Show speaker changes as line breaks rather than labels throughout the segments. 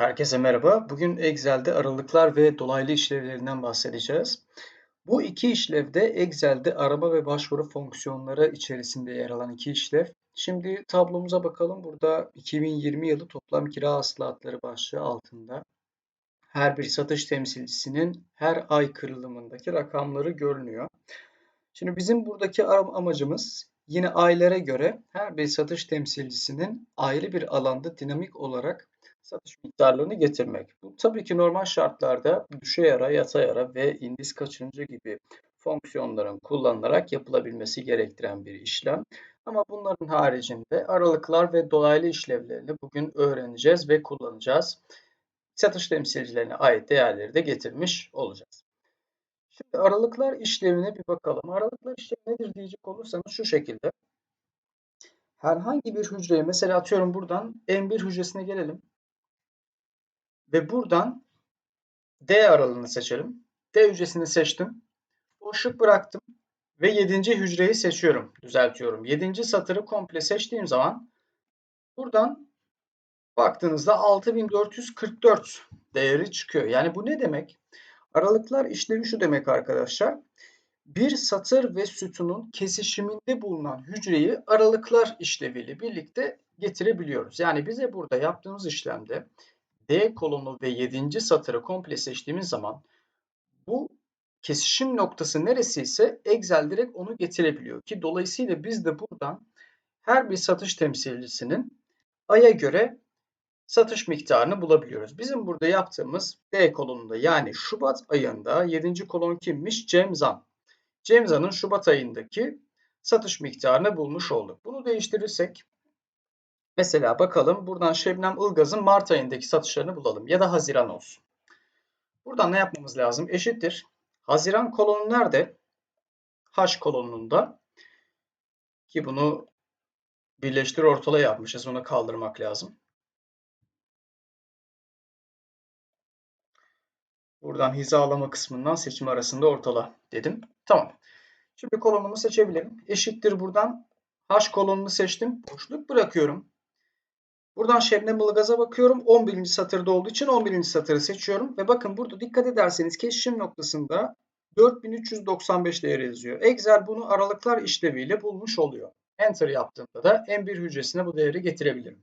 Herkese merhaba. Bugün Excel'de aralıklar ve dolaylı işlevlerinden bahsedeceğiz. Bu iki işlev de Excel'de arama ve başvuru fonksiyonları içerisinde yer alan iki işlev. Şimdi tablomuza bakalım. Burada 2020 yılı toplam kira hasılatları başlığı altında her bir satış temsilcisinin her ay kırılımındaki rakamları görünüyor. Şimdi bizim buradaki amacımız yine aylara göre her bir satış temsilcisinin ayrı bir alanda dinamik olarak satış miktarlarını getirmek. Bu tabii ki normal şartlarda düşey ara, yatay ara ve indiz kaçıncı gibi fonksiyonların kullanılarak yapılabilmesi gerektiren bir işlem. Ama bunların haricinde aralıklar ve dolaylı işlevlerini bugün öğreneceğiz ve kullanacağız. Satış temsilcilerine ait değerleri de getirmiş olacağız. Şimdi aralıklar işlevine bir bakalım. Aralıklar işlevi nedir diyecek olursanız şu şekilde. Herhangi bir hücreye mesela atıyorum buradan M1 hücresine gelelim. Ve buradan D aralığını seçelim. D hücresini seçtim. Boşluk bıraktım. Ve 7. hücreyi seçiyorum. Düzeltiyorum. 7. satırı komple seçtiğim zaman buradan baktığınızda 6444 değeri çıkıyor. Yani bu ne demek? Aralıklar işlevi şu demek arkadaşlar. Bir satır ve sütunun kesişiminde bulunan hücreyi aralıklar işleviyle birlikte getirebiliyoruz. Yani bize burada yaptığımız işlemde D kolonu ve 7. satırı komple seçtiğimiz zaman bu kesişim noktası neresi ise Excel direkt onu getirebiliyor ki dolayısıyla biz de buradan her bir satış temsilcisinin aya göre satış miktarını bulabiliyoruz. Bizim burada yaptığımız D kolonunda yani Şubat ayında 7. kolon kimmiş? Cemzan. Cemzan'ın Şubat ayındaki satış miktarını bulmuş olduk. Bunu değiştirirsek Mesela bakalım buradan Şebnem Ilgaz'ın Mart ayındaki satışlarını bulalım ya da Haziran olsun. Buradan ne yapmamız lazım? Eşittir. Haziran kolonu nerede? H kolonunda. Ki bunu birleştir ortala yapmışız. Onu kaldırmak lazım. Buradan hizalama kısmından seçim arasında ortala dedim. Tamam. Şimdi kolonumu seçebilirim. Eşittir buradan H kolonunu seçtim. Boşluk bırakıyorum. Buradan Şebnem Ilgaz'a bakıyorum. 11. satırda olduğu için 11. satırı seçiyorum. Ve bakın burada dikkat ederseniz kesişim noktasında 4395 değeri yazıyor. Excel bunu aralıklar işleviyle bulmuş oluyor. Enter yaptığımda da M1 hücresine bu değeri getirebilirim.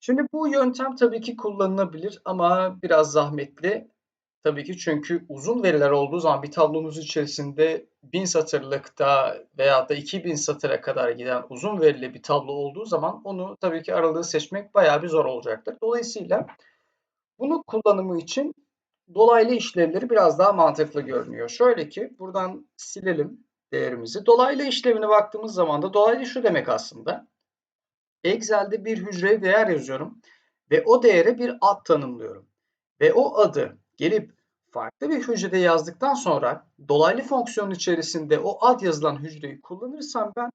Şimdi bu yöntem tabii ki kullanılabilir ama biraz zahmetli. Tabii ki çünkü uzun veriler olduğu zaman bir tablomuz içerisinde 1000 satırlıkta veya da 2000 satıra kadar giden uzun verili bir tablo olduğu zaman onu tabii ki aralığı seçmek bayağı bir zor olacaktır. Dolayısıyla bunu kullanımı için dolaylı işlevleri biraz daha mantıklı görünüyor. Şöyle ki buradan silelim değerimizi. Dolaylı işlevine baktığımız zaman da dolaylı şu demek aslında. Excel'de bir hücreye değer yazıyorum ve o değere bir ad tanımlıyorum. Ve o adı gelip farklı bir hücrede yazdıktan sonra dolaylı fonksiyon içerisinde o ad yazılan hücreyi kullanırsam ben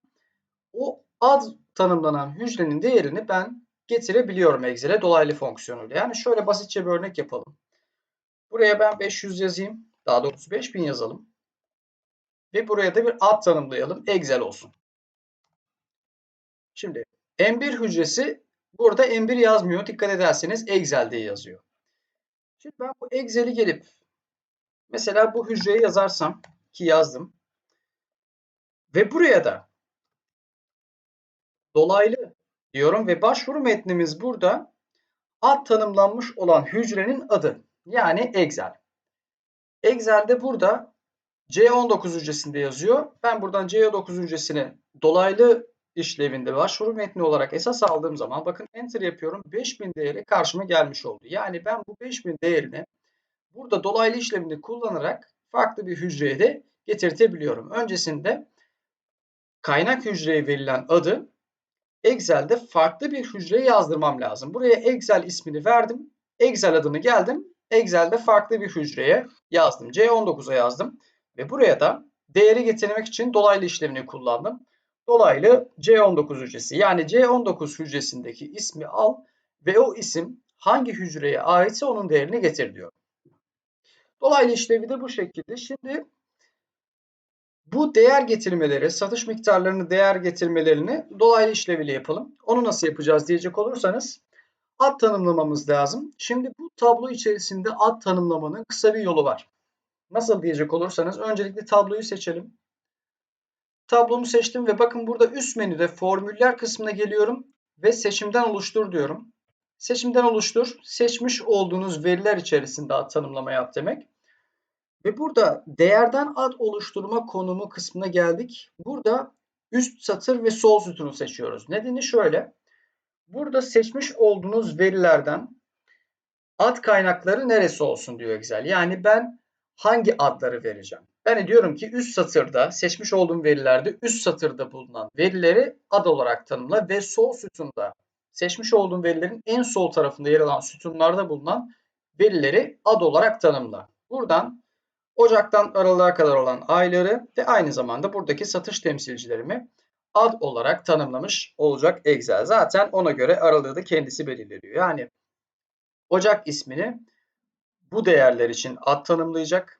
o ad tanımlanan hücrenin değerini ben getirebiliyorum Excel'e dolaylı fonksiyonuyla. Yani şöyle basitçe bir örnek yapalım. Buraya ben 500 yazayım. Daha doğrusu 5000 yazalım. Ve buraya da bir ad tanımlayalım. Excel olsun. Şimdi M1 hücresi burada M1 yazmıyor. Dikkat ederseniz Excel diye yazıyor. Şimdi ben bu Excel'i gelip mesela bu hücreye yazarsam ki yazdım ve buraya da dolaylı diyorum ve başvuru metnimiz burada ad tanımlanmış olan hücrenin adı yani Excel. Excel'de burada C19 hücresinde yazıyor. Ben buradan C19 hücresini dolaylı işlevinde başvuru metni olarak esas aldığım zaman bakın enter yapıyorum 5000 değeri karşıma gelmiş oldu. Yani ben bu 5000 değerini burada dolaylı işlemini kullanarak farklı bir hücreye de getirtebiliyorum. Öncesinde kaynak hücreye verilen adı Excel'de farklı bir hücreye yazdırmam lazım. Buraya Excel ismini verdim. Excel adını geldim. Excel'de farklı bir hücreye yazdım. C19'a yazdım. Ve buraya da değeri getirmek için dolaylı işlemini kullandım. Dolaylı C19 hücresi. Yani C19 hücresindeki ismi al ve o isim hangi hücreye aitse onun değerini getir diyor. Dolaylı işlevi de bu şekilde. Şimdi bu değer getirmeleri, satış miktarlarını değer getirmelerini dolaylı işleviyle yapalım. Onu nasıl yapacağız diyecek olursanız ad tanımlamamız lazım. Şimdi bu tablo içerisinde ad tanımlamanın kısa bir yolu var. Nasıl diyecek olursanız öncelikle tabloyu seçelim. Tablomu seçtim ve bakın burada üst menüde formüller kısmına geliyorum ve seçimden oluştur diyorum. Seçimden oluştur, seçmiş olduğunuz veriler içerisinde ad tanımlama yap demek. Ve burada değerden ad oluşturma konumu kısmına geldik. Burada üst satır ve sol sütunu seçiyoruz. Nedeni şöyle. Burada seçmiş olduğunuz verilerden ad kaynakları neresi olsun diyor Excel. Yani ben hangi adları vereceğim? Ben diyorum ki üst satırda seçmiş olduğum verilerde üst satırda bulunan verileri ad olarak tanımla ve sol sütunda seçmiş olduğum verilerin en sol tarafında yer alan sütunlarda bulunan verileri ad olarak tanımla. Buradan Ocaktan Aralık'a kadar olan ayları ve aynı zamanda buradaki satış temsilcilerimi ad olarak tanımlamış olacak Excel. Zaten ona göre aralığı da kendisi belirliyor. Yani Ocak ismini bu değerler için ad tanımlayacak.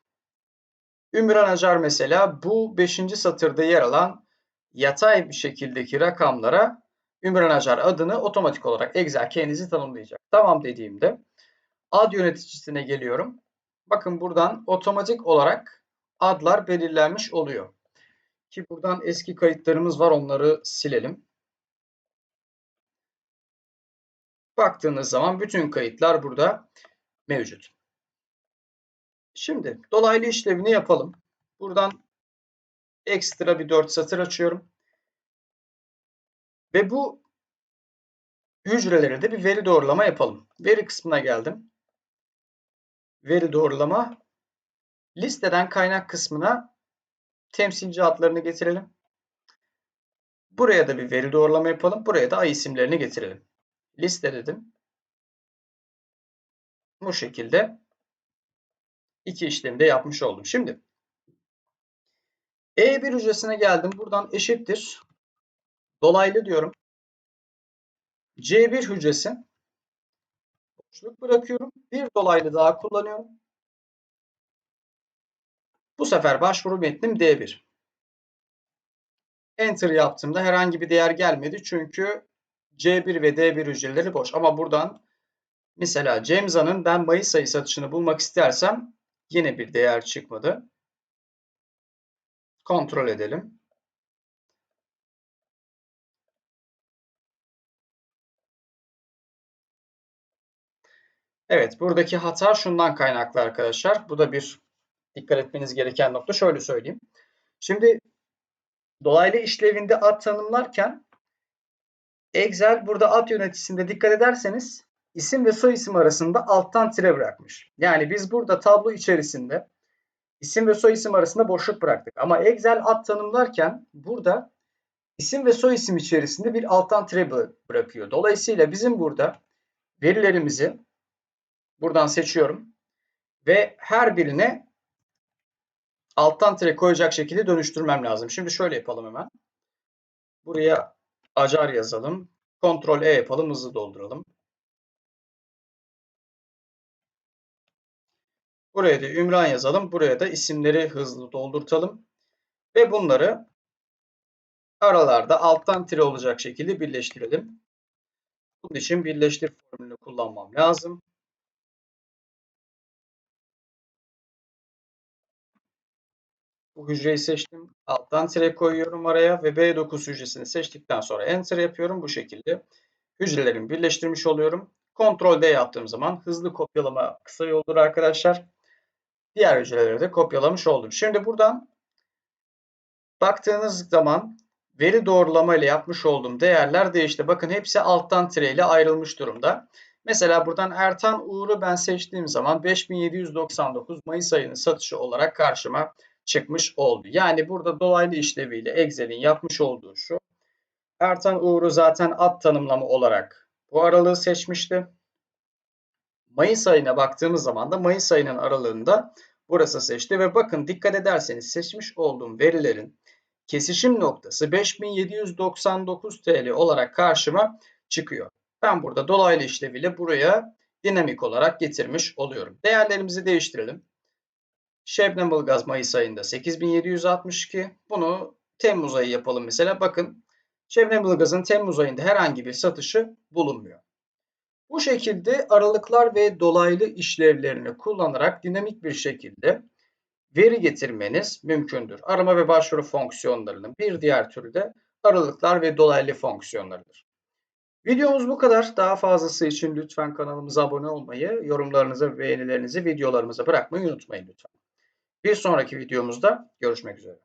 Ümran Acar mesela bu 5. satırda yer alan yatay bir şekildeki rakamlara Ümran Acar adını otomatik olarak Excel kendisi tanımlayacak. Tamam dediğimde ad yöneticisine geliyorum. Bakın buradan otomatik olarak adlar belirlenmiş oluyor. Ki buradan eski kayıtlarımız var onları silelim. Baktığınız zaman bütün kayıtlar burada mevcut. Şimdi dolaylı işlevini yapalım. Buradan ekstra bir 4 satır açıyorum. Ve bu hücrelere de bir veri doğrulama yapalım. Veri kısmına geldim. Veri doğrulama. Listeden kaynak kısmına temsilci adlarını getirelim. Buraya da bir veri doğrulama yapalım. Buraya da ay isimlerini getirelim. Liste dedim. Bu şekilde iki işlemi de yapmış oldum. Şimdi E1 hücresine geldim. Buradan eşittir. Dolaylı diyorum. C1 hücresi. Boşluk bırakıyorum. Bir dolaylı daha kullanıyorum. Bu sefer başvuru metnim D1. Enter yaptığımda herhangi bir değer gelmedi. Çünkü C1 ve D1 hücreleri boş. Ama buradan mesela Cemza'nın ben Mayıs ayı satışını bulmak istersem yine bir değer çıkmadı. Kontrol edelim. Evet, buradaki hata şundan kaynaklı arkadaşlar. Bu da bir dikkat etmeniz gereken nokta. Şöyle söyleyeyim. Şimdi dolaylı işlevinde ad tanımlarken Excel burada ad yöneticisinde dikkat ederseniz isim ve soy isim arasında alttan tire bırakmış. Yani biz burada tablo içerisinde isim ve soy isim arasında boşluk bıraktık. Ama Excel ad tanımlarken burada isim ve soy isim içerisinde bir alttan tire bırakıyor. Dolayısıyla bizim burada verilerimizi buradan seçiyorum ve her birine alttan tire koyacak şekilde dönüştürmem lazım. Şimdi şöyle yapalım hemen. Buraya acar yazalım. Ctrl E yapalım. Hızlı dolduralım. Buraya da Ümran yazalım. Buraya da isimleri hızlı doldurtalım. Ve bunları aralarda alttan tire olacak şekilde birleştirelim. Bunun için birleştir formülünü kullanmam lazım. Bu hücreyi seçtim. Alttan tire koyuyorum araya ve B9 hücresini seçtikten sonra enter yapıyorum. Bu şekilde hücrelerimi birleştirmiş oluyorum. Ctrl D yaptığım zaman hızlı kopyalama kısa yoldur arkadaşlar. Diğer hücreleri de kopyalamış oldum. Şimdi buradan baktığınız zaman veri doğrulama ile yapmış olduğum değerler değişti. Bakın hepsi alttan tire ile ayrılmış durumda. Mesela buradan Ertan Uğur'u ben seçtiğim zaman 5799 Mayıs ayının satışı olarak karşıma çıkmış oldu. Yani burada dolaylı işleviyle Excel'in yapmış olduğu şu. Ertan Uğur'u zaten ad tanımlama olarak bu aralığı seçmişti. Mayıs ayına baktığımız zaman da Mayıs ayının aralığında burası seçti ve bakın dikkat ederseniz seçmiş olduğum verilerin kesişim noktası 5799 TL olarak karşıma çıkıyor. Ben burada dolaylı işleviyle buraya dinamik olarak getirmiş oluyorum. Değerlerimizi değiştirelim. Şebnem Ilgaz Mayıs ayında 8762. Bunu Temmuz ayı yapalım mesela. Bakın Şebnem Ilgaz'ın Temmuz ayında herhangi bir satışı bulunmuyor. Bu şekilde aralıklar ve dolaylı işlevlerini kullanarak dinamik bir şekilde veri getirmeniz mümkündür. Arama ve başvuru fonksiyonlarının bir diğer türü de aralıklar ve dolaylı fonksiyonlarıdır. Videomuz bu kadar. Daha fazlası için lütfen kanalımıza abone olmayı, yorumlarınızı ve beğenilerinizi videolarımıza bırakmayı unutmayın lütfen. Bir sonraki videomuzda görüşmek üzere.